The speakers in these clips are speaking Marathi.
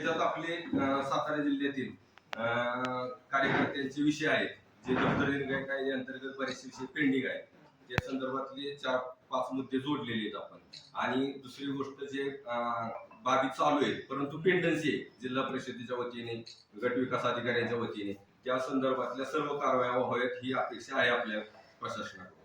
त्याच्यात आपले सातारा जिल्ह्यातील कार्यकर्त्यांचे विषय आहेत जे दफ्तर निर्णय अंतर्गत बरेचसे विषय पेंडिंग आहेत. त्या संदर्भातले चार पाच मुद्दे जोडलेले आहेत आपण. आणि दुसरी गोष्ट जे बाबी चालू आहेत परंतु पेंडन्सी आहे जिल्हा परिषदेच्या वतीने गट विकास अधिकाऱ्यांच्या वतीने त्या संदर्भातल्या सर्व कारवाया व्हाव्यात ही अपेक्षा आहे आपल्या प्रशासनाकडून.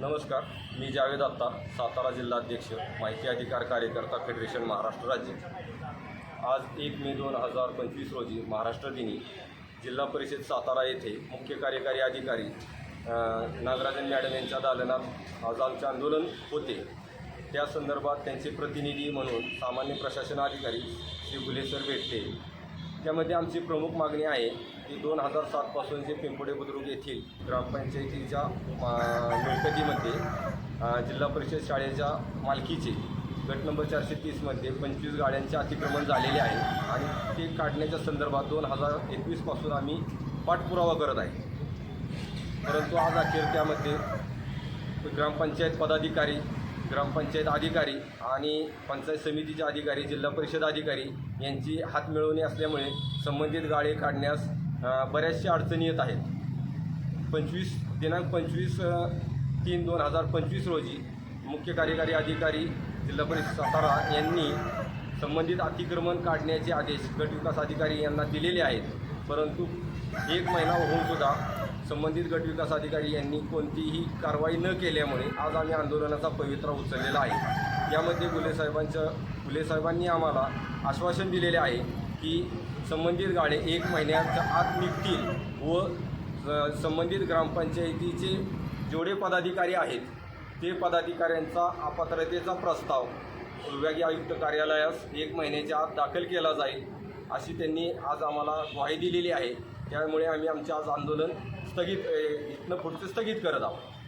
नमस्कार मी जावेद आत्ता सातारा जिल्हाध्यक्ष माहिती अधिकार कार्यकर्ता फेडरेशन महाराष्ट्र राज्य. आज एक मे दोन हजार पंचवीस रोजी महाराष्ट्र दिनी जिल्हा परिषद सातारा येथे मुख्य कार्यकारी अधिकारी नागराजन मॅडम यांच्या दालनात आज आमचे आंदोलन होते. त्या संदर्भात त्यांचे प्रतिनिधी म्हणून सामान्य प्रशासन अधिकारी श्री गुलेसर भेटते त्यामध्ये आमची प्रमुख मागणी आहे की दोन हजार सातपासून जे पिंपोडे बुद्रुक येथील ग्रामपंचायतीच्या मिळकतीमध्ये जिल्हा परिषद शाळेच्या मालकीचे गट नंबर चारशे तीसमध्ये पंचवीस गाड्यांचे अतिक्रमण झालेले आहे आणि ते काढण्याच्या संदर्भात दोन हजार एकवीसपासून आम्ही पाठपुरावा करत आहे. परंतु आज अखेर त्यामध्ये ग्रामपंचायत पदाधिकारी ग्रामपंचायत अधिकारी आणि पंचायत समितीचे अधिकारी जिल्हा परिषद अधिकारी यांची हात मिळवणी असल्यामुळे संबंधित गाळे काढण्यास बऱ्याचशा अडचणी येत आहेत. पंचवीस दिनांक पंचवीस तीन दोन हजार पंचवीस रोजी मुख्य कार्यकारी अधिकारी जिल्हा परिषद सातारा यांनी संबंधित अतिक्रमण काढण्याचे आदेश गट विकास अधिकारी यांना दिलेले आहेत. परंतु एक महिना होऊनसुद्धा संबंधित गट विकास अधिकारी यांनी कोणतीही कारवाई न केल्यामुळे आज आम्ही आंदोलनाचा पवित्रा उचललेला आहे. यामध्ये गुले साहेबांच्या गुले साहेबांनी आम्हाला आश्वासन दिलेले आहे की संबंधित गाडे एक महिन्याच्या आत निघतील व संबंधित ग्रामपंचायतीचे जेवढे पदाधिकारी आहेत ते पदाधिकाऱ्यांचा अपात्रतेचा प्रस्ताव विभागीय आयुक्त कार्यालयास एक महिन्याच्या आत दाखल केला जाईल अशी त्यांनी आज आम्हाला ग्वाही दिलेली आहे. त्यामुळे आम्ही आमचे आज आंदोलन स्थगित इथनं पुढचं स्थगित करत आहोत.